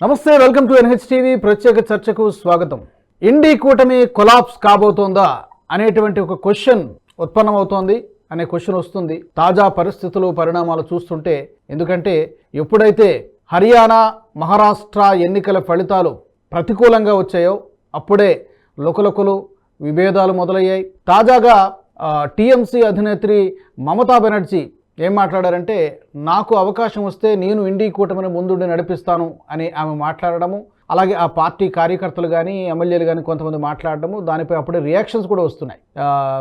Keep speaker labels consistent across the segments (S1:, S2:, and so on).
S1: నమస్తే welcome to NH TV ప్రత్యేక చర్చకు స్వాగతం. ఇండి కూటమి కొలాప్స్ కాబోతోందా అనేటువంటి ఒక క్వశ్చన్ ఉత్పన్నమవుతోంది అనే క్వశ్చన్ వస్తుంది. తాజా పరిస్థితులు పరిణామాలు చూస్తుంటే ఎందుకంటే ఎప్పుడైతే హర్యానా మహారాష్ట్ర ఎన్నికల ఫలితాలు ప్రతికూలంగా వచ్చాయో అప్పుడే లుకలుకలు విభేదాలు మొదలయ్యాయి. తాజాగా టీఎంసీ అధినేత్రి మమతా బెనర్జీ ఏం మాట్లాడారంటే నాకు అవకాశం వస్తే నేను ఇండి కూటమిని ముందుండి నడిపిస్తాను అని ఆమె మాట్లాడడము అలాగే ఆ పార్టీ కార్యకర్తలు కానీ ఎమ్మెల్యేలు కానీ కొంతమంది మాట్లాడడము దానిపై అప్పుడే రియాక్షన్స్ కూడా వస్తున్నాయి.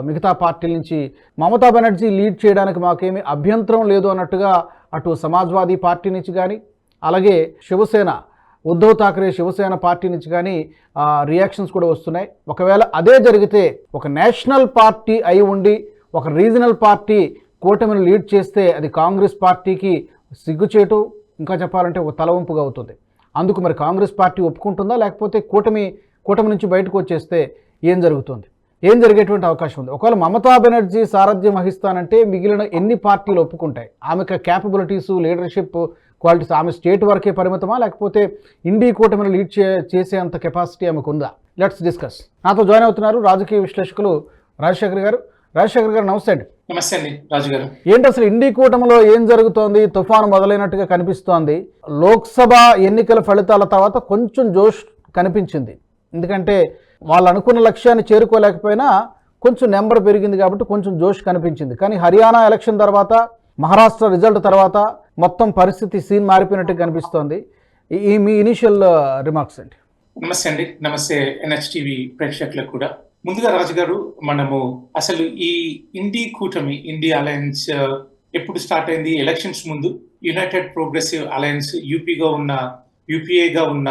S1: మిగతా పార్టీల నుంచి మమతా బెనర్జీ లీడ్ చేయడానికి మాకేమీ అభ్యంతరం లేదు అన్నట్టుగా అటు సమాజ్వాదీ పార్టీ నుంచి కానీ అలాగే శివసేన ఉద్ధవ్ ఠాక్రే శివసేన పార్టీ నుంచి కానీ రియాక్షన్స్ కూడా వస్తున్నాయి. ఒకవేళ అదే జరిగితే ఒక నేషనల్ పార్టీ అయి ఉండి ఒక రీజనల్ పార్టీ కూటమిని లీడ్ చేస్తే అది కాంగ్రెస్ పార్టీకి సిగ్గుచేటు ఇంకా చెప్పాలంటే ఒక తలవంపుగా అవుతుంది. అందుకు మరి కాంగ్రెస్ పార్టీ ఒప్పుకుంటుందా లేకపోతే కూటమి కూటమి నుంచి బయటకు వచ్చేస్తే ఏం జరుగుతుంది? ఏం జరిగేటువంటి అవకాశం ఉంది? ఒకవేళ మమతా బెనర్జీ సారథ్యం వహిస్తానంటే మిగిలిన ఎన్ని పార్టీలు ఒప్పుకుంటాయి? ఆమెకు క్యాపబిలిటీసు లీడర్షిప్ క్వాలిటీస్ ఆమె స్టేట్ వరకే పరిమితమా లేకపోతే ఇండి కూటమిని లీడ్ చే చేసేంత కెపాసిటీ ఆమెకు ఉందా? లెట్స్ డిస్కస్ నాతో జాయిన్ అవుతున్నారు రాజకీయ విశ్లేషకులు రాజశేఖర్ గారు. రాజశేఖర్ గారు నమస్తే అండి.
S2: నమస్తే అండి రాజు గారు.
S1: ఏంటి అసలు ఇండి కూటమిలో ఏం జరుగుతోంది? తుఫాను మొదలైనట్టుగా కనిపిస్తోంది. లోక్సభ ఎన్నికల ఫలితాల తర్వాత కొంచెం జోష్ కనిపించింది. ఎందుకంటే వాళ్ళు అనుకున్న లక్ష్యాన్ని చేరుకోలేకపోయినా కొంచెం నెంబర్ పెరిగింది కాబట్టి కొంచెం జోష్ కనిపించింది. కానీ హర్యానా ఎలక్షన్ తర్వాత మహారాష్ట్ర రిజల్ట్ తర్వాత మొత్తం పరిస్థితి సీన్ మారిపోయినట్టు కనిపిస్తోంది. ఈ- ఈ మీ ఇనిషియల్ రిమార్క్స్ అండి
S2: నమస్తే అండి నమస్తే ఎన్హెచ్ టీవీ ప్రేక్షకులకు కూడా. ముందుగా రాజు గారు మనము అసలు ఈ ఇండి కూటమి ఇండి అలయన్స్ ఎప్పుడు స్టార్ట్ అయింది? ఎలక్షన్స్ ముందు యునైటెడ్ ప్రోగ్రెసివ్ అలయన్స్ యూపీగా ఉన్న యూపీఏగా ఉన్న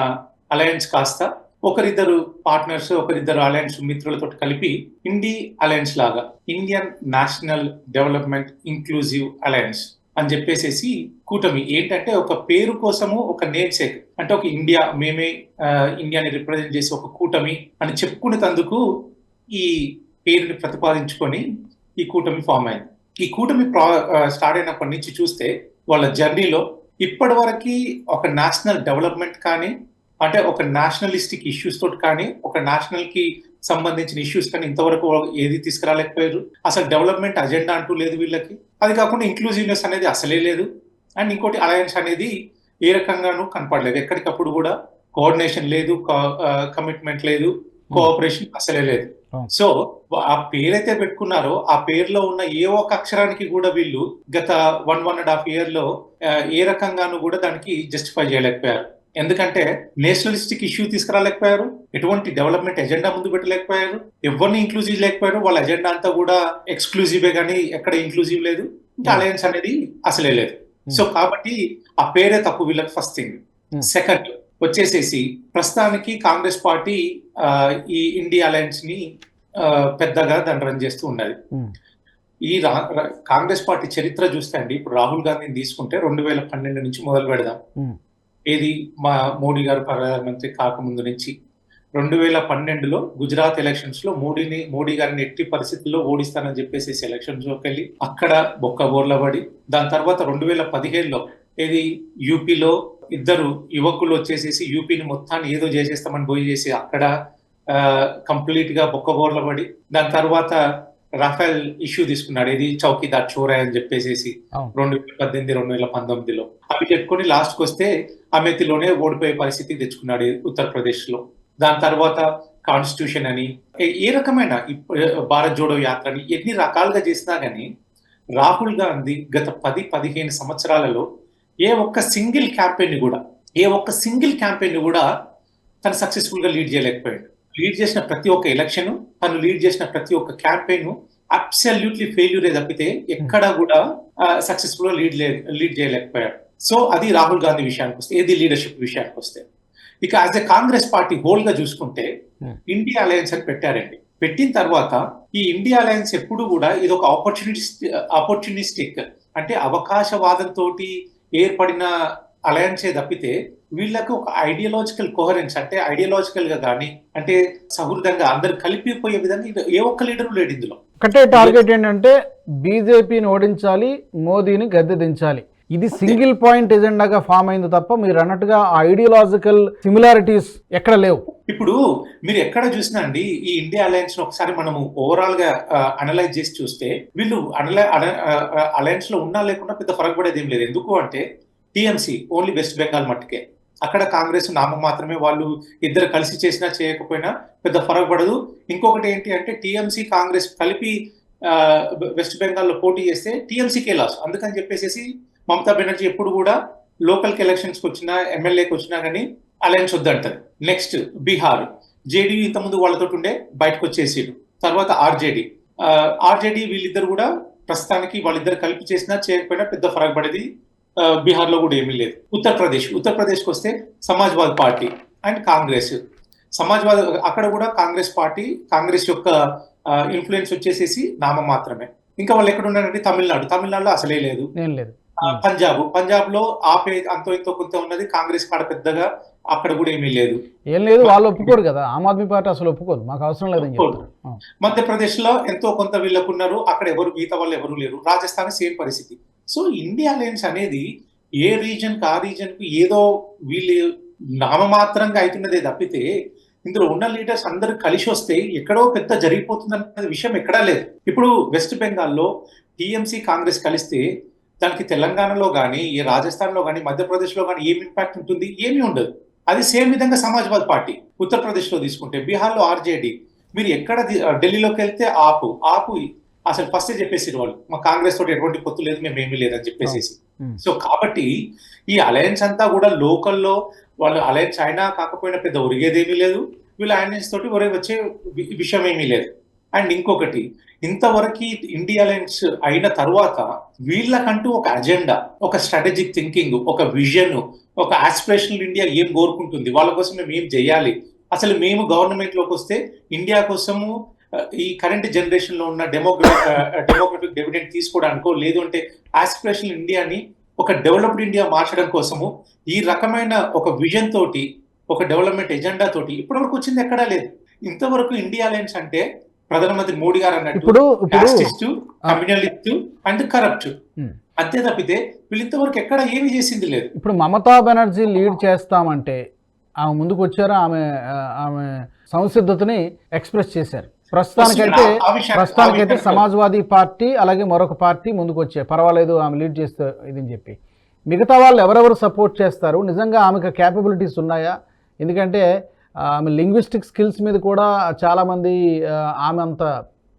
S2: అలయన్స్ కాస్త ఒకరిద్దరు పార్ట్నర్స్ ఒకరిద్దరు అలయన్స్ మిత్రులతో కలిపి ఇండి అలయన్స్ లాగా Indian national development inclusive alliance అని చెప్పేసేసి కూటమి. ఏంటంటే ఒక పేరు కోసము ఒక నేమ్ సేక్ అంటే ఒక ఇండియా మేమే ఇండియాని రిప్రజెంట్ చేసే ఒక కూటమి అని చెప్పుకునేందుకు ఈ పేరుని ప్రతిపాదించుకొని ఈ కూటమి ఫామ్ అయింది. ఈ కూటమి స్టార్ట్ అయినప్పటి నుంచి చూస్తే వాళ్ళ జర్నీలో ఇప్పటి వరకు ఒక నేషనల్ డెవలప్మెంట్ కానీ అంటే ఒక నేషనలిస్టిక్ ఇష్యూస్ తోటి కానీ ఒక నేషనల్కి సంబంధించిన ఇష్యూస్ కానీ ఇంతవరకు ఏది తీసుకురాలేకపోయారు. అసలు డెవలప్మెంట్ అజెండా అంటూ లేదు వీళ్ళకి. అది కాకుండా ఇంక్లూజివ్నెస్ అనేది అసలే లేదు. అండ్ ఇంకోటి అలయన్స్ అనేది ఏ రకంగానూ కనపడలేదు. ఎక్కడికప్పుడు కూడా కోఆర్డినేషన్ లేదు కమిట్మెంట్ లేదు కోఆపరేషన్ అసలే లేదు. సో ఆ పేరైతే పెట్టుకున్నారో ఆ పేరులో ఉన్న ఏ ఒక్క అక్షరానికి కూడా వీళ్ళు గత వన్ వన్ అండ్ హాఫ్ ఇయర్లో ఏ రకంగానూ కూడా దానికి జస్టిఫై చేయలేకపోయారు. ఎందుకంటే నేషనలిస్టిక్ ఇష్యూ తీసుకురాలేకపోయారు ఎటువంటి డెవలప్మెంట్ ఎజెండా ముందు పెట్టలేకపోయారు ఎవరిని ఇంక్లూజివ్ లేకపోయారు వాళ్ళ ఎజెండా అంతా కూడా ఎక్స్క్లూజివే కానీ ఎక్కడ ఇంక్లూజివ్ లేదు ఇంకా
S1: Hmm.
S2: అలయన్స్ అనేది అసలే లేదు. సో కాబట్టి ఆ పేరే తప్పు వీళ్ళకి ఫస్ట్ థింగ్
S1: Hmm.
S2: సెకండ్ వచ్చేసేసి ప్రస్తుతానికి కాంగ్రెస్ పార్టీ ఈ ఇండియా అలయన్స్ని పెద్దగా దాన్ని రన్ చేస్తూ ఉన్నది. ఈ కాంగ్రెస్ పార్టీ చరిత్ర చూస్తే అండి ఇప్పుడు రాహుల్ గాంధీని తీసుకుంటే రెండు వేల పన్నెండు నుంచి మొదలు పెడదాం. ఏది మా మోడీ గారు ప్రధానమంత్రి కాకముందు నుంచి రెండు వేల పన్నెండులో గుజరాత్ ఎలక్షన్స్లో మోడీని మోడీ గారిని ఎట్టి పరిస్థితుల్లో ఓడిస్తానని చెప్పేసి ఎలక్షన్స్లోకి వెళ్ళి అక్కడ బొక్క బోర్ల పడి దాని తర్వాత రెండు వేల పదిహేడులో ఏది యూపీలో ఇద్దరు యువకులు వచ్చేసేసి యూపీని మొత్తాన్ని ఏదో చేసేస్తామని పోయి చేసి అక్కడ కంప్లీట్గా బొక్క బోర్ల పడి దాని తర్వాత రఫేల్ ఇష్యూ తీసుకున్నాడు. ఇది చౌకీదార్ చోరాయ్ అని చెప్పేసేసి. రెండు వేల పద్దెనిమిది రెండు వేల పంతొమ్మిదిలో. అవి చెప్పుకొని లాస్ట్కి వస్తే అమేథీలోనే ఓడిపోయే పరిస్థితి తెచ్చుకున్నాడు ఉత్తరప్రదేశ్లో దాని తర్వాత కాన్స్టిట్యూషన్ అని ఏ- రకమైన భారత్ జోడో యాత్రని ఎన్ని రకాలుగా చేసినా గానీ రాహుల్ గాంధీ గత పది పదిహేను సంవత్సరాలలో ఏ ఒక్క సింగిల్ క్యాంపెయిన్ కూడా ఏ ఒక్క సింగిల్ క్యాంపెయిన్ కూడా తను సక్సెస్ఫుల్గా లీడ్ చేయలేకపోయాడు. లీడ్ చేసిన ప్రతి ఒక్క ఎలక్షన్ తను లీడ్ చేసిన ప్రతి ఒక్క క్యాంపెయిన్ అబ్సల్యూట్లీ ఫెయిల్యూరే తప్పితే ఎక్కడా కూడా సక్సెస్ఫుల్గా లీడ్ లీడ్ చేయలేకపోయాడు. సో అది రాహుల్ గాంధీ విషయానికి వస్తే ఏది లీడర్షిప్ విషయానికి వస్తే. ఇక యాజ్ ఎ కాంగ్రెస్ పార్టీ హోల్గా చూసుకుంటే
S1: Hmm.
S2: ఇండియా అలయన్స్ అని పెట్టారండి. పెట్టిన తర్వాత ఈ ఇండియా అలయన్స్ ఎప్పుడు కూడా ఇది ఒక ఆపర్చునిటీ ఆపర్చునిస్టిక్ అంటే అవకాశవాదంతో ఏర్పడిన అలయన్సే తప్పితే వీళ్ళకు ఒక ఐడియాలజికల్ కోహరెన్స్ అంటే ఐడియాలజికల్గా కానీ అంటే సహృదంగా అందరు కలిపిపోయే విధంగా ఏ ఒక్క లీడరు లేడు ఇందులో.
S1: ఒకటే టార్గెట్ ఏంటంటే బీజేపీని ఓడించాలి మోదీని గద్దె దించాలి. ఇది సింగిల్ పాయింట్ ఎజెండాగా ఫామ్ అయింది తప్ప మీరు అన్నట్టుగా ఆ ఐడియాలజికల్ సిమిలారిటీస్ ఎక్కడ లేవు.
S2: ఇప్పుడు మీరు ఎక్కడ చూసినా అండి ఈ ఇండియా అలయన్స్ ఒకసారి మనము ఓవరాల్గా అనలైజ్ చేసి చూస్తే వీళ్ళు అలయన్స్లో ఉన్నా లేకుండా పెద్ద ఫరక్ పడేది ఏం లేదు. ఎందుకు అంటే టిఎంసి ఓన్లీ వెస్ట్ బెంగాల్ మట్టుకే. అక్కడ కాంగ్రెస్ నామం మాత్రమే వాళ్ళు ఇద్దరు కలిసి చేసినా చేయకపోయినా పెద్ద ఫరక్ పడదు. ఇంకొకటి ఏంటి అంటే టీఎంసీ కాంగ్రెస్ కలిపి వెస్ట్ బెంగాల్లో పోటీ చేస్తే టీఎంసీకే లాస్ అందుకని చెప్పేసి మమతా బెనర్జీ ఎప్పుడు కూడా లోకల్ ఎలక్షన్స్కి వచ్చినా ఎమ్మెల్యేకి వచ్చినా కానీ అలయన్స్ వద్దంటారు. నెక్స్ట్ బీహార్. జేడీ ఇంతకుముందు వాళ్ళతో ఉండే బయటకు వచ్చేసాడు. తర్వాత ఆర్జేడి. ఆర్జేడి వీళ్ళిద్దరు కూడా ప్రస్తుతానికి వాళ్ళిద్దరు కలిపి చేసినా చేయకపోయినా పెద్ద ఫరక్ పడేది బీహార్లో కూడా ఏమీ లేదు. ఉత్తరప్రదేశ్. ఉత్తరప్రదేశ్కి వస్తే సమాజ్వాద్ పార్టీ అండ్ కాంగ్రెస్. సమాజ్వాద అక్కడ కూడా కాంగ్రెస్ పార్టీ కాంగ్రెస్ యొక్క ఇన్ఫ్లుయెన్స్ వచ్చేసేసి నామ మాత్రమే ఇంకా వాళ్ళు ఎక్కడ ఉన్నారంటే తమిళనాడు. తమిళనాడులో అసలే లేదు.
S1: లేదు.
S2: పంజాబ్ పంజాబ్. లో ఆపే అంతో ఇంతో కొంత ఉన్నది. కాంగ్రెస్ కాడ పెద్దగా అక్కడ కూడా ఏమీ లేదు.
S1: ఏం లేదు వాళ్ళు ఒప్పుకోరు కదా. ఆమ్ ఆద్మీ పార్టీ అసలు ఒప్పుకోదు. మాకు అవసరం లేదని.
S2: మధ్యప్రదేశ్లో ఎంతో కొంత వీళ్ళకు ఉన్నారు. అక్కడ ఎవరు మిగతా వాళ్ళు ఎవరు లేరు. రాజస్థాన్ సేమ్ పరిస్థితి. సో ఇండియా అలయన్స్ అనేది ఏ రీజన్కి ఆ రీజన్కు ఏదో వీళ్ళు నామమాత్రంగా అవుతున్నదే తప్పితే ఇందులో ఉన్న లీడర్స్ అందరూ కలిసి వస్తే ఎక్కడో పెద్ద జరిగిపోతుందన్న విషయం ఎక్కడా లేదు. ఇప్పుడు వెస్ట్ బెంగాల్లో టీఎంసీ కాంగ్రెస్ కలిస్తే దానికి తెలంగాణలో కానీ ఈ రాజస్థాన్లో కానీ మధ్యప్రదేశ్లో కానీ ఏం ఇంపాక్ట్ ఉంటుంది? ఏమీ ఉండదు. అది సేమ్ విధంగా సమాజ్వాద్ పార్టీ ఉత్తరప్రదేశ్లో తీసుకుంటే బీహార్లో ఆర్జేడీ. మీరు ఎక్కడ ఢిల్లీలోకి వెళ్తే ఆపు. ఆపు అసలు ఫస్ట్ చెప్పేసి వాళ్ళు. మా కాంగ్రెస్ తోటి ఎటువంటి పొత్తు లేదు మేము ఏమీ లేదని చెప్పేసి. సో కాబట్టి ఈ అలయన్స్ అంతా కూడా లోకల్లో వాళ్ళు అలయన్స్ అయినా కాకపోయినా పెద్ద ఒరిగేదేమీ లేదు. వీళ్ళ అలయన్స్ తోటి ఒరే వచ్చే విషయం ఏమీ లేదు. అండ్ ఇంకొకటి ఇంతవరకు ఇండియా అలయన్స్ అయిన తర్వాత వీళ్ళకంటూ ఒక అజెండా ఒక స్ట్రాటజిక్ థింకింగ్ ఒక విజన్ ఒక ఆస్పిరేషనల్ ఇండియా ఏం కోరుకుంటుంది? వాళ్ళ కోసం మేము ఏం చేయాలి. అసలు మేము గవర్నమెంట్లోకి వస్తే ఇండియా కోసము ఈ కరెంట్ జనరేషన్లో ఉన్న డెమోగ్రా డెమోక్రటిక్ డెవిడెంట్ తీసుకోవడానికో లేదు అంటే ఆస్పిరేషనల్ ఇండియాని ఒక డెవలప్డ్ ఇండియా మార్చడం కోసము ఈ రకమైన ఒక విజన్ తోటి ఒక డెవలప్మెంట్ ఎజెండా తోటి ఇప్పటివరకు వచ్చింది ఎక్కడా లేదు. ఇంతవరకు ఇండియా అలయన్స్ అంటే ప్రధానమంత్రి మోడీ గారు అన్నట్టు
S1: ఇప్పుడు ఇప్పుడు
S2: కమ్యూనలిస్ట్ అండ్ కరప్ట్. అంతే తప్పితే వీళ్ళు ఇంతవరకు ఎక్కడ ఏమీ చేసింది లేదు.
S1: ఇప్పుడు మమతా బెనర్జీ లీడ్ చేస్తామంటే ఆమె ముందుకు వచ్చారు ఆమె ఆమె సంసిద్ధతని ఎక్స్ప్రెస్ చేశారు. ప్రస్తుతానికైతే ప్రస్తుతానికైతే సమాజ్వాదీ పార్టీ అలాగే మరొక పార్టీ ముందుకు వచ్చాయి పర్వాలేదు ఆమె లీడ్ చేస్తే ఇదని చెప్పి. మిగతా వాళ్ళు ఎవరెవరు సపోర్ట్ చేస్తారు? నిజంగా ఆమెకు క్యాపబిలిటీస్ ఉన్నాయా? ఎందుకంటే ఆమె లింగ్విస్టిక్ స్కిల్స్ మీద కూడా చాలామంది ఆమె అంత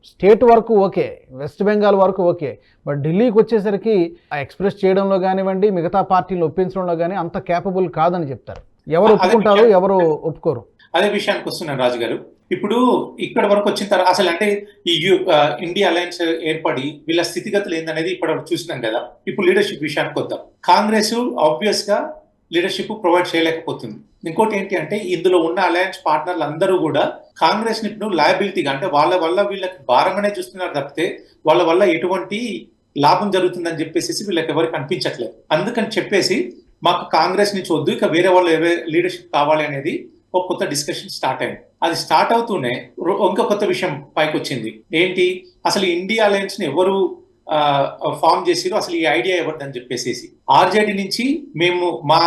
S1: స్టేట్ వరకు ఓకే వెస్ట్ బెంగాల్ వరకు ఓకే. బట్ ఢిల్లీకి వచ్చేసరికి ఎక్స్ప్రెస్ చేయడంలో కానివ్వండి మిగతా పార్టీలు ఒప్పించడంలో కానీ అంత క్యాపబుల్ కాదని చెప్తారు. ఎవరు ఒప్పుకుంటారు. ఎవరు ఒప్పుకోరు?
S2: అదే విషయానికి వస్తున్నాను రాజు గారు. ఇప్పుడు ఇక్కడ వరకు వచ్చిన తర్వాత అసలు అంటే ఈ ఇండియా అలయన్స్ ఏర్పడి వీళ్ళ స్థితిగతులు ఏందనేది ఇప్పటి వరకు చూసినాం కదా. ఇప్పుడు లీడర్షిప్ విషయానికి వద్దాం. కాంగ్రెస్ ఆబ్వియస్గా లీడర్షిప్ ప్రొవైడ్ చేయలేకపోతుంది. ఇంకోటి ఏంటి అంటే ఇందులో ఉన్న అలయన్స్ పార్ట్నర్లు అందరూ కూడా కాంగ్రెస్ని ఇప్పుడు లయబిలిటీగా అంటే వాళ్ళ వల్ల వీళ్ళకి భారంగానే చూస్తున్నారు తప్పితే వాళ్ళ వల్ల ఎటువంటి లాభం జరుగుతుందని చెప్పేసి వీళ్ళకి ఎవరికి అనిపించట్లేదు. అందుకని చెప్పేసి మాకు కాంగ్రెస్ నుంచి వద్దు ఇక వేరే వాళ్ళు లీడర్షిప్ కావాలి అనేది ఒక కొత్త డిస్కషన్ స్టార్ట్ అయింది. అది స్టార్ట్ అవుతూనే ఇంకో కొత్త విషయం పైకి వచ్చింది ఏంటి? అసలు ఇండియా అలయన్స్ని ఎవరు ఫామ్ చేసిరో అసలు ఈ ఐడియా ఎవరిదని చెప్పేసి ఆర్జేడి నుంచి మేము మా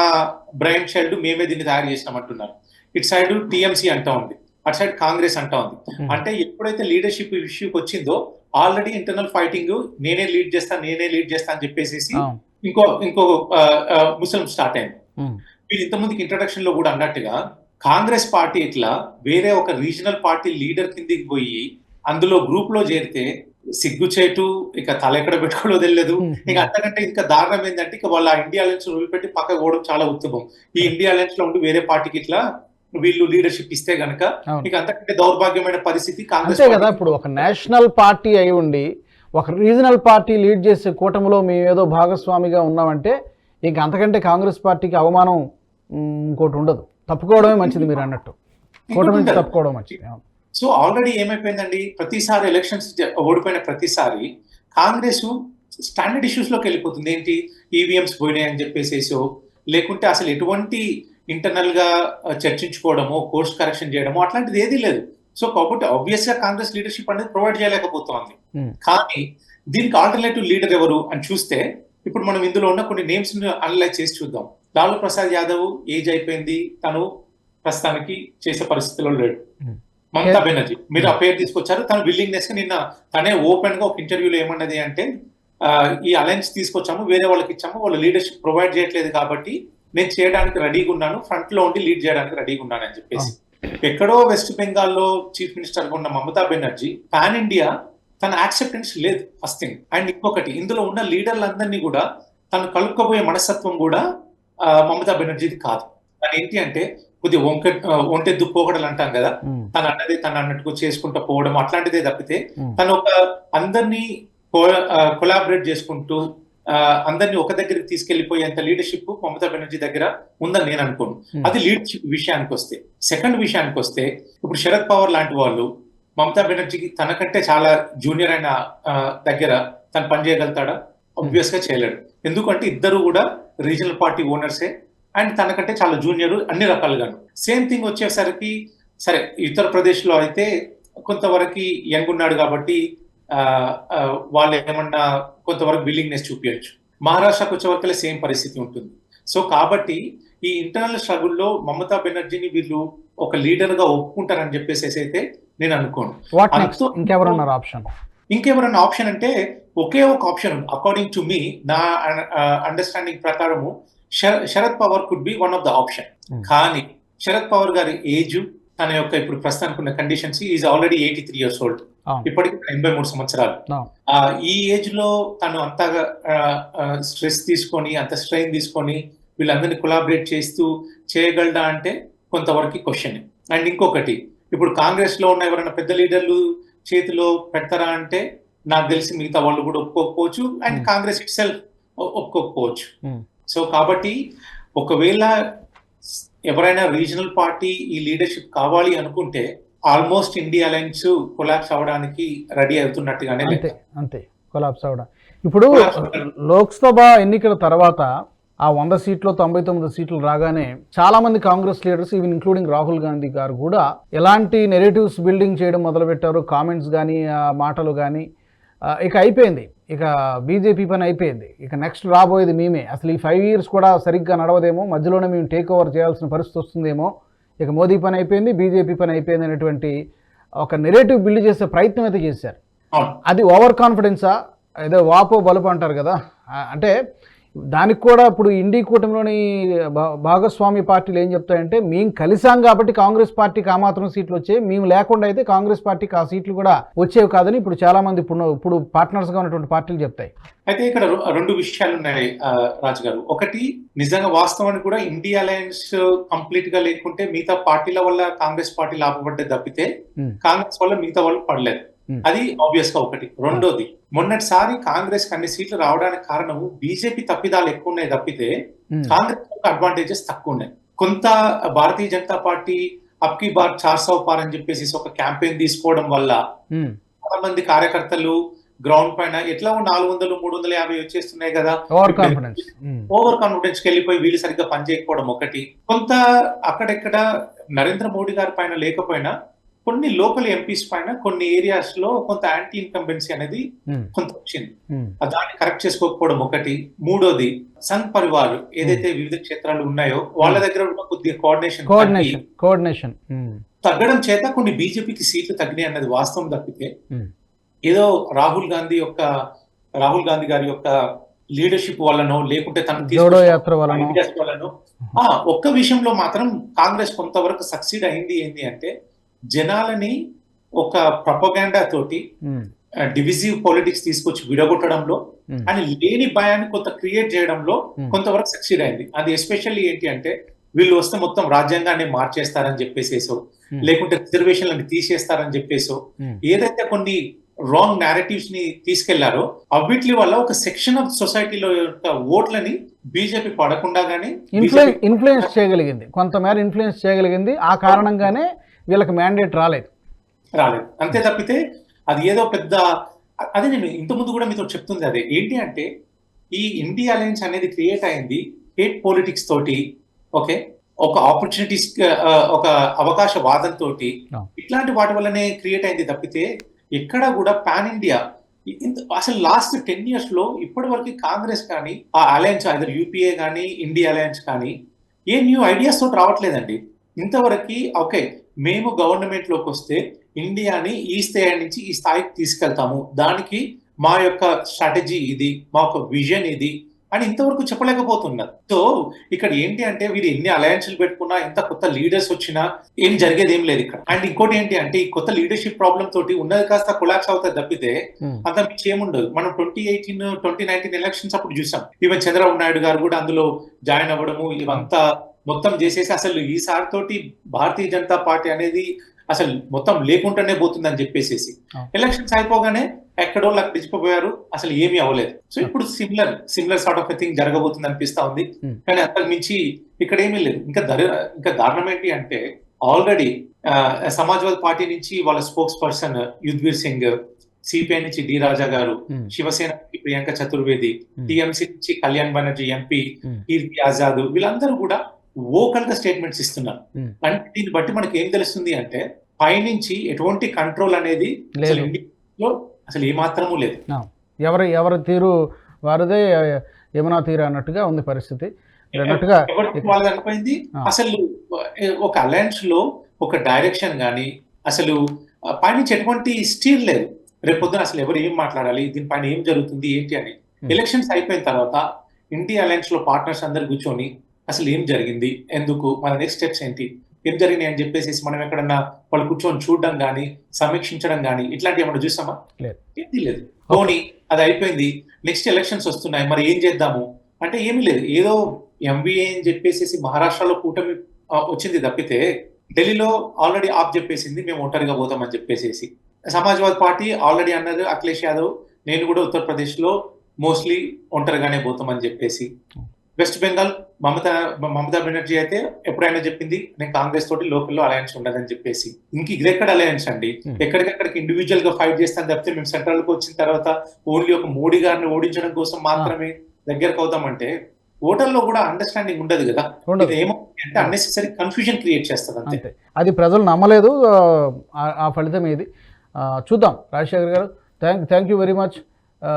S2: బ్రైన్ చైల్డ్ మేమే దీన్ని తయారు చేసినామంటున్నారు ఇటు సైడ్ టిఎంసి అంటా ఉంది. అటు సైడ్ కాంగ్రెస్ అంటా ఉంది. అంటే ఎప్పుడైతే లీడర్షిప్ ఇష్యూకి వచ్చిందో ఆల్రెడీ ఇంటర్నల్ ఫైటింగ్ నేనే లీడ్ చేస్తా నేనే లీడ్ చేస్తా అని చెప్పేసి
S1: ఆ,
S2: ఇంకో ఇంకో ముస్లిం స్టార్ట్ అయింది. మీరు ఇంతకుముందుకి ఇంట్రడక్షన్లో కూడా అన్నట్టుగా కాంగ్రెస్ పార్టీ ఇట్లా వేరే ఒక రీజనల్ పార్టీ లీడర్ కిందికి పోయి అందులో గ్రూప్లో చేరితే సిగ్గుచేటు ఇక తల ఎక్కడ పెట్టుకోవడో తెలియదు. ఇక అంతకంటే ఇంకా దారుణం ఏంటంటే ఇక వాళ్ళ ఇండియా అలయన్స్ వదిలిపెట్టి పక్కకు పోవడం చాలా ఉత్తమం. ఈ ఇండియా అలయన్స్లో ఉండి వేరే పార్టీకి ఇట్లా వీళ్ళు లీడర్షిప్ ఇస్తే గనక. ఇక అంతకంటే దౌర్భాగ్యమైన పరిస్థితి కాంగ్రెస్
S1: కదా ఇప్పుడు ఒక నేషనల్ పార్టీ అయి ఉండి ఒక రీజనల్ పార్టీ లీడ్ చేసే కూటమిలో మేము ఏదో భాగస్వామిగా ఉన్నామంటే ఇంక అంతకంటే కాంగ్రెస్ పార్టీకి అవమానం ఇంకోటి ఉండదు. తప్పుకోవడమే మంచిది మీరు అన్నట్టు. కూటమి నుంచి తప్పుకోవడం మంచిది.
S2: సో ఆల్రెడీ ఏమైపోయిందండి? ప్రతిసారి ఎలక్షన్స్ ఓడిపోయిన ప్రతిసారి కాంగ్రెస్ స్టాండర్డ్ ఇష్యూస్లోకి వెళ్ళిపోతుంది. ఏంటి? ఈవీఎంస్ పోయినాయి అని చెప్పేసేసో లేకుంటే అసలు ఎటువంటి ఇంటర్నల్గా ఆ, చర్చించుకోవడమో కోర్స్ కరెక్షన్ చేయడమో అట్లాంటిది ఏదీ లేదు. సో కాబట్టి ఆబ్వియస్గా కాంగ్రెస్ లీడర్షిప్ అనేది ప్రొవైడ్ చేయలేకపోతోంది.
S1: Hmm.
S2: కానీ దీనికి ఆల్టర్నేటివ్ లీడర్ ఎవరు అని చూస్తే ఇప్పుడు మనం ఇందులో ఉన్న కొన్ని నేమ్స్ అనలైజ్ చేసి చూద్దాం. లాలూ ప్రసాద్ యాదవ్ ఏజ్ అయిపోయింది. తను ప్రస్తుతానికి చేసే పరిస్థితిలో లేడు.
S1: Hmm.
S2: మమతా. బెనర్జీ. మీరు ఆ పేరు తీసుకొచ్చారు. తన విల్లింగ్నెస్ నిన్న తనే ఓపెన్గా ఒక ఇంటర్వ్యూలో ఏమన్నది అంటే ఈ అలయన్స్ తీసుకొచ్చాము వేరే వాళ్ళకి ఇచ్చాము వాళ్ళు లీడర్షిప్ ప్రొవైడ్ చేయట్లేదు కాబట్టి నేను చేయడానికి రెడీగా ఉన్నాను ఫ్రంట్లో ఉండి లీడ్ చేయడానికి రెడీగా ఉన్నాను అని చెప్పేసి. ఎక్కడో వెస్ట్ బెంగాల్లో చీఫ్ మినిస్టర్గా ఉన్న మమతా బెనర్జీ పాన్ ఇండియా తన యాక్సెప్టెన్స్ లేదు ఫస్ట్ థింగ్ అండ్ ఇంకొకటి ఇందులో ఉన్న లీడర్లందరినీ కూడా తను కలుపుకోబోయే మనస్తత్వం కూడా మమతా బెనర్జీది కాదు. తను ఏంటి అంటే కొద్దిగా వంక ఒంటెద్దు పోగడలు అంటాం కదా. తను అన్నది తను అన్నట్టుగా చేసుకుంటూ పోవడం అట్లాంటిదే తప్పితే తను ఒక అందరినీ కొలాబరేట్ చేసుకుంటూ అందరినీ ఒక దగ్గరికి తీసుకెళ్ళిపోయేంత లీడర్షిప్ మమతా బెనర్జీ దగ్గర ఉందని నేను అనుకోను. అది లీడర్షిప్ విషయానికి వస్తే సెకండ్ విషయానికి వస్తే ఇప్పుడు శరద్ పవార్ లాంటి వాళ్ళు మమతా బెనర్జీకి తనకంటే చాలా జూనియర్ అయిన దగ్గర తను పనిచేయగలుగుతాడా? ఆబ్వియస్గా చేయలేడు. ఎందుకంటే ఇద్దరు కూడా రీజనల్ పార్టీ ఓనర్సే అండ్ తనకంటే చాలా జూనియర్ అన్ని రకాలుగాను. సేమ్ థింగ్ వచ్చేసరికి సరే ఉత్తరప్రదేశ్లో అయితే కొంతవరకు యంగ్ ఉన్నాడు కాబట్టి వాళ్ళు ఏమన్నా కొంతవరకు విల్లింగ్నెస్ చూపించచ్చు మహారాష్ట్రకు వచ్చే సేమ్ పరిస్థితి ఉంటుంది. సో కాబట్టి ఈ ఇంటర్నల్ స్ట్రగుల్లో మమతా బెనర్జీని వీళ్ళు ఒక లీడర్గా ఒప్పుకుంటారని చెప్పేసి అయితే నేను అనుకోను.
S1: ఇంకెవరున్నారు ఆప్షన్
S2: ఇంకెవరన్నా ఆప్షన్ అంటే ఒకే ఒక ఆప్షన్ అకార్డింగ్ టు మీ నా అండర్స్టాండింగ్ ప్రకారము Sharad Pawar could be one of the option. కానీ శరద్ పవార్ గారి ఏజ్ తన యొక్క ఇప్పుడు ప్రస్తుతానికి ఉన్న conditions is already eighty three years old. ఇప్పటికి ఎనభై మూడు సంవత్సరాలు ఈ ఏజ్లో తను అంతగా స్ట్రెస్ తీసుకొని అంత స్ట్రెయిన్ తీసుకొని వీళ్ళందరినీ కొలాబరేట్ చేస్తూ చేయగలడా అంటే కొంతవరకు క్వశ్చన్ అండ్ ఇంకొకటి ఇప్పుడు కాంగ్రెస్లో ఉన్న ఎవరైనా పెద్ద లీడర్లు చేతిలో పెడతారా అంటే నాకు తెలిసి మిగతా వాళ్ళు కూడా ఒప్పుకోకపోవచ్చు and
S1: Hmm.
S2: Congress itself ఒప్పుకోకపోవచ్చు
S1: Hmm.
S2: సో కాబట్టి ఒకవేళ ఎవరైనా రీజనల్ పార్టీ ఈ లీడర్షిప్ కావాలి అనుకుంటే ఆల్మోస్ట్ ఇండియా అలయన్స్ కొలాప్స్ అవడానికి రెడీ అవుతున్నట్టుగానే.
S1: అంతే అంతే కొలాప్స్ అవడం ఇప్పుడు. లోక్సభ ఎన్నికల తర్వాత ఆ వంద సీట్లు తొంభై తొమ్మిది సీట్లు రాగానే చాలా మంది Congress leaders even including Rahul Gandhi గారు కూడా ఎలాంటి నెరేటివ్స్ బిల్డింగ్ చేయడం మొదలుపెట్టారు కామెంట్స్ కానీ మాటలు కానీ ఇక అయిపోయింది. ఇక బీజేపీ పని అయిపోయింది. ఇక నెక్స్ట్ రాబోయేది మేమే. అసలు ఈ ఫైవ్ ఇయర్స్ కూడా సరిగ్గా నడవదేమో. మధ్యలోనే మేము టేక్ ఓవర్ చేయాల్సిన పరిస్థితి వస్తుందేమో. ఇక మోదీ పని అయిపోయింది బీజేపీ పని అయిపోయింది అనేటువంటి ఒక నెరేటివ్ బిల్డ్ చేసే ప్రయత్నం అయితే చేశారు. అది ఓవర్ కాన్ఫిడెన్సా ఏదో వాపో బలుపు అంటారు కదా? అంటే దానికి కూడా ఇప్పుడు ఇండి కూటమిలోని భాగస్వామి పార్టీలు ఏం చెప్తాయంటే మేము కలిసాం కాబట్టి కాంగ్రెస్ పార్టీకి ఆ మాత్రం సీట్లు వచ్చాయి మేము లేకుండా అయితే కాంగ్రెస్ పార్టీకి ఆ సీట్లు కూడా వచ్చేవి కాదని ఇప్పుడు చాలా మంది ఇప్పుడు ఇప్పుడు పార్ట్నర్స్గా ఉన్నటువంటి పార్టీలు చెప్తాయి
S2: అయితే ఇక్కడ రెండు విషయాలు ఉన్నాయి ఆ, రాజు గారు ఒకటి నిజంగా వాస్తవానికి కూడా ఇండియా అలయన్స్ కంప్లీట్గా లేకుంటే మిగతా పార్టీల వల్ల కాంగ్రెస్ పార్టీ లాభపడ్డే తప్పితే. కాంగ్రెస్ వల్ల మిగతా వాళ్ళు పడలేదు. అది ఆబ్వియస్గా ఒకటి. రెండోది మొన్నటిసారి కాంగ్రెస్ అన్ని సీట్లు రావడానికి కారణము బీజేపీ తప్పిదాలు ఎక్కువ ఉన్నాయి తప్పితే కాంగ్రెస్ అడ్వాంటేజెస్ తక్కువ ఉన్నాయి. కొంత భారతీయ జనతా పార్టీ అప్కి బార్ చార్ సౌ పార్ అని చెప్పేసి ఒక క్యాంపెయిన్ తీసుకోవడం వల్ల
S1: ఉమ్,
S2: చాలా మంది కార్యకర్తలు గ్రౌండ్ పైన ఎట్లా నాలుగు వందలు మూడు వందల యాభై వచ్చేస్తున్నాయి కదా.
S1: ఓవర్ కాన్ఫిడెన్స్
S2: ఓవర్ కాన్ఫిడెన్స్కి వెళ్ళిపోయి వీళ్ళు సరిగ్గా పనిచేయకపోవడం ఒకటి. కొంత అక్కడెక్కడ నరేంద్ర మోడీ గారి పైన లేకపోయినా కొన్ని లోకల్ ఎంపీస్ పైన కొన్ని ఏరియాస్లో కొంత యాంటీ ఇన్కంబెన్సీ అనేది
S1: ఉమ్,
S2: కొంత వచ్చింది. ఆ దాన్ని కరెక్ట్ చేసుకోకపోవడం ఒకటి. మూడోది సంఘ్ పరివార్ ఏదైతే వివిధ క్షేత్రాలు ఉన్నాయో వాళ్ళ దగ్గర కూడా కొద్దిగా కోఆర్డినేషన్
S1: కోఆర్డినేషన్
S2: తగ్గడం చేత కొన్ని బీజేపీకి సీట్లు తగ్గినాయి అన్నది వాస్తవం తప్పితే
S1: Hmm.
S2: ఏదో రాహుల్ గాంధీ యొక్క రాహుల్ గాంధీ గారి యొక్క లీడర్షిప్ వల్లనో లేకుంటే తను ఆ, ఒక్క విషయంలో మాత్రం కాంగ్రెస్ కొంతవరకు సక్సీడ్ అయింది ఏంటి అంటే జనాలని ఒక ప్రొపగాండా తోటి డివిజివ్ పాలిటిక్స్ తీసుకొచ్చి విడగొట్టడంలో అని లేని భయాన్ని కొంత క్రియేట్ చేయడంలో. కొంతవరకు సక్సీడ్ అయింది. అది ఎస్పెషల్లీ ఏంటి అంటే వీళ్ళు వస్తే మొత్తం రాజ్యాంగాన్ని మార్చేస్తారని చెప్పేసేసో. లేకుంటే రిజర్వేషన్లను తీసేస్తారని చెప్పేసో ఏదైతే కొన్ని రాంగ్ నారేటివ్స్ని తీసుకెళ్ళారో అవిట్లి వల్ల ఒక సెక్షన్ ఆఫ్ సొసైటీలో యొక్క ఓట్లని బీజేపీ పడకుండా గానీ
S1: ఇన్ఫ్లుయెన్స్ చేయగలిగింది. కొంతమేర ఇన్ఫ్లుయెన్స్ చేయగలిగింది. ఆ కారణంగానే వీళ్ళకి మ్యాండేట్ రాలేదు.
S2: రాలేదు. అంతే తప్పితే అది ఏదో పెద్ద అదే నేను ఇంత ముందు కూడా మీతో చెప్తుంది అదే. ఏంటి అంటే ఈ ఇండియా అలయన్స్ అనేది క్రియేట్ అయింది హేట్ పాలిటిక్స్ తోటి ఓకే ఒక ఆపర్చునిటీస్ ఒక అవకాశ వాదం తోటి.
S1: Yeah.
S2: ఇట్లాంటి వాటి వల్లనే క్రియేట్ అయింది తప్పితే ఎక్కడ కూడా పాన్ ఇండియా అసలు లాస్ట్ టెన్ ఇయర్స్లో ఇప్పటి వరకు కాంగ్రెస్ కానీ ఆ అలయన్స్ అదర్ యూపీఏ కానీ ఇండియా అలయన్స్ కానీ ఏ న్యూ ఐడియాస్ తోటి రావట్లేదండి. ఇంతవరకు ఓకే మేము గవర్నమెంట్లోకి వస్తే ఇండియాని ఈ స్థాయి నుంచి ఈ స్థాయికి తీసుకెళ్తాము. దానికి మా యొక్క స్ట్రాటజీ ఇది మా యొక్క విజన్ ఇది అని ఇంతవరకు చెప్పలేకపోతున్నారు. సో ఇక్కడ ఏంటి అంటే వీరు ఎన్ని అలయన్స్లు పెట్టుకున్నా ఎంత కొత్త లీడర్స్ వచ్చినా ఏం జరిగేది ఏం లేదు ఇక్కడ. అండ్ ఇంకోటి ఏంటి అంటే ఈ కొత్త లీడర్షిప్ ప్రాబ్లం తోటి ఉన్నది కాస్త కొలాక్స్ అవుతుంది తప్పితే
S1: Hmm.
S2: అంత మించి ఏముండదు. మనం twenty eighteen twenty nineteen elections అప్పుడు చూసాం. ఈవెన్ చంద్రబాబు నాయుడు గారు కూడా అందులో జాయిన్ అవ్వడము ఇవంతా మొత్తం చేసేసి అసలు ఈసారి తోటి భారతీయ జనతా పార్టీ అనేది అసలు మొత్తం లేకుండానే పోతుందని చెప్పేసేసి. ఎలక్షన్స్ అయిపోగానే ఎక్కడో అక్కడ దిచ్చిపోయారు అసలు ఏమీ అవ్వలేదు సో ఇప్పుడు similar similar sort of thing జరగబోతుంది అనిపిస్తా ఉంది. కానీ అంతకు మించి ఇక్కడ ఏమీ లేదు ఇంకా దరి ఇంకా దారుణం ఏంటి అంటే ఆల్రెడీ సమాజ్వాదీ పార్టీ నుంచి వాళ్ళ spokesperson Yudhvir Singh CPI నుంచి డి రాజా గారు. శివసేన ప్రియాంక చతుర్వేది. టిఎంసీ నుంచి కళ్యాణ్ బెనర్జీ ఎంపీ. కీర్తి ఆజాద్ వీళ్ళందరూ కూడా వోకల్గా స్టేట్మెంట్స్ ఇస్తున్నారు.
S1: Hmm.
S2: అంటే దీన్ని బట్టి మనకి ఏం తెలుస్తుంది అంటే పైనుంచి ఎటువంటి కంట్రోల్ అనేది అసలు. ఇండియాలో అసలు ఏమాత్రమూ లేదు.
S1: ఎవరి ఎవరి తీరు వారిదే యమునా తీరు అన్నట్టుగా ఉంది పరిస్థితి. అన్నట్టుగా.
S2: అసలు ఒక అలయన్స్లో ఒక డైరెక్షన్ గాని అసలు పైనుంచి ఎటువంటి స్టీల్ లేదు. రేపు పొద్దున అసలు ఎవరు ఏం మాట్లాడాలి? దీనిపైన ఏం జరుగుతుంది? ఏంటి అని.
S1: Hmm.
S2: ఎలక్షన్స్ అయిపోయిన తర్వాత ఇండియా అలయన్స్లో పార్ట్నర్స్ అందరు కూర్చొని అసలు ఏం జరిగింది? ఎందుకు? మన నెక్స్ట్ స్టెప్స్ ఏంటి? ఏం జరిగినాయి అని చెప్పేసి మనం ఎక్కడన్నా వాళ్ళు కూర్చొని చూడడం కానీ సమీక్షించడం కానీ ఇట్లాంటివి ఏమైనా చూసామా. ఏది లేదు. పోనీ అది అయిపోయింది. నెక్స్ట్ ఎలక్షన్స్ వస్తున్నాయి. మరి ఏం చేద్దాము? అంటే ఏమీ లేదు. ఏదో ఎంబీఏ అని చెప్పేసి మహారాష్ట్రలో కూటమి వచ్చింది తప్పితే ఢిల్లీలో ఆల్రెడీ ఆప్ చెప్పేసింది. మేము ఒంటరిగా పోతామని చెప్పేసేసి. సమాజ్వాదీ పార్టీ ఆల్రెడీ అన్నారు. అఖిలేష్ యాదవ్ నేను కూడా ఉత్తరప్రదేశ్లో మోస్ట్లీ ఒంటరిగానే పోతామని చెప్పేసి. వెస్ట్ బెంగాల్ మమతా మమతా బెనర్జీ అయితే ఎప్పుడైనా చెప్పింది నేను కాంగ్రెస్ తోటి లోకల్లో అలయన్స్ ఉండదని చెప్పేసి. ఇంక ఇదెక్కడ అలయన్స్ అండి.
S1: Hmm.
S2: ఎక్కడికక్కడికి ఇండివిజువల్గా ఫైట్ చేస్తాను తప్పితే మేము సెంట్రల్కి వచ్చిన తర్వాత ఓన్లీ ఒక మోడీ గారిని ఓడించడం కోసం మాత్రమే దగ్గరకు అవుతామంటే ఓటర్లో కూడా అండర్స్టాండింగ్ ఉండదు కదా.
S1: ఉండదు.
S2: ఇది ఏమో అంటే అన్నెసెసరీ కన్ఫ్యూజన్ క్రియేట్ చేస్తుంది అంతే.
S1: అది ప్రజలు నమ్మలేదు ఆ- ఫలితం ఏది? చూద్దాం. రాజశేఖర్ గారు thank thank you very much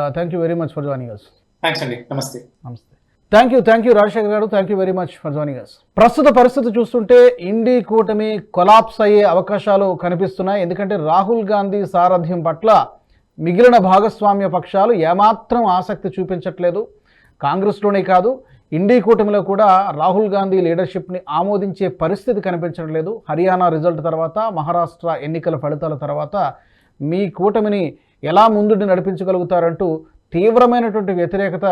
S1: thank you very much for joining us
S2: thanks అండి. Namaste.
S1: Namaste. Thank you thank you Rajasekhar గారు. Thank you very much for joining us ప్రస్తుత పరిస్థితి చూస్తుంటే ఇండి కూటమి కొలాప్స్ అయ్యే అవకాశాలు కనిపిస్తున్నాయి. ఎందుకంటే రాహుల్ గాంధీ సారథ్యం పట్ల మిగిలిన భాగస్వామ్య పక్షాలు ఏమాత్రం ఆసక్తి చూపించట్లేదు. కాంగ్రెస్లోనే కాదు ఇండి కూటమిలో కూడా రాహుల్ గాంధీ లీడర్షిప్ని ఆమోదించే పరిస్థితి కనిపించడం లేదు హర్యానా రిజల్ట్ తర్వాత మహారాష్ట్ర ఎన్నికల ఫలితాల తర్వాత మీ కూటమిని ఎలా ముందుండి నడిపించగలుగుతారంటూ తీవ్రమైనటువంటి వ్యతిరేకత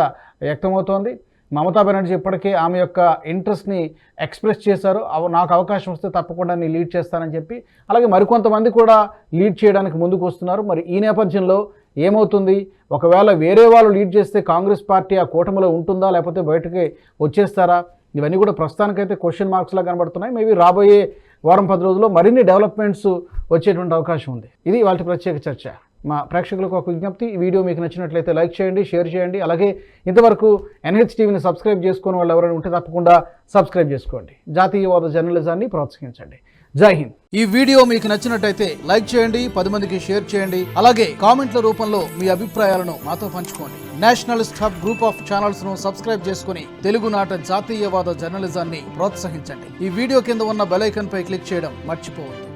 S1: వ్యక్తమవుతోంది. మమతా బెనర్జీ ఇప్పటికే ఆమె యొక్క ఇంట్రెస్ట్ని ఎక్స్ప్రెస్ చేశారు. అవ- నాకు అవకాశం వస్తే తప్పకుండా నేను లీడ్ చేస్తానని చెప్పి. అలాగే మరికొంతమంది కూడా లీడ్ చేయడానికి ముందుకు వస్తున్నారు. మరి ఈ నేపథ్యంలో ఏమవుతుంది? ఒకవేళ వేరే వాళ్ళు లీడ్ చేస్తే కాంగ్రెస్ పార్టీ ఆ కూటమిలో ఉంటుందా? లేకపోతే బయటకి వచ్చేస్తారా? ఇవన్నీ కూడా ప్రస్తుతానికైతే క్వశ్చన్ మార్క్స్లా కనబడుతున్నాయి. మేబీ రాబోయే వారం పది రోజుల్లో మరిన్ని డెవలప్మెంట్స్ వచ్చేటువంటి అవకాశం ఉంది. ఇది వాళ్ళ ప్రత్యేక చర్చ. మా ప్రేక్షకులకు ఒక విజ్ఞప్తి. ఈ వీడియో మీకు నచ్చినట్లయితే లైక్ చేయండి షేర్ చేయండి. అలాగే ఇంతవరకు ఎన్హెచ్ టీవీని సబ్స్క్రైబ్ చేసుకుని వాళ్ళు ఎవరైనా ఉంటే తప్పకుండా సబ్స్క్రైబ్ చేసుకోండి. జాతీయవాద జర్నలిజాన్ని ప్రోత్సహించండి. జై హింద్. ఈ వీడియో మీకు నచ్చినట్టయితే లైక్ చేయండి పది మందికి షేర్ చేయండి. అలాగే కామెంట్ల రూపంలో మీ అభిప్రాయాలను మాతో పంచుకోండి. నేషనలిస్ట్ హబ్ గ్రూప్ ఆఫ్ ఛానల్స్ను సబ్స్క్రైబ్ చేసుకుని తెలుగునాట జాతీయవాద జర్నలిజాన్ని ప్రోత్సహించండి. ఈ వీడియో కింద ఉన్న బెలైకన్ పై క్లిక్ చేయడం మర్చిపోవద్దు.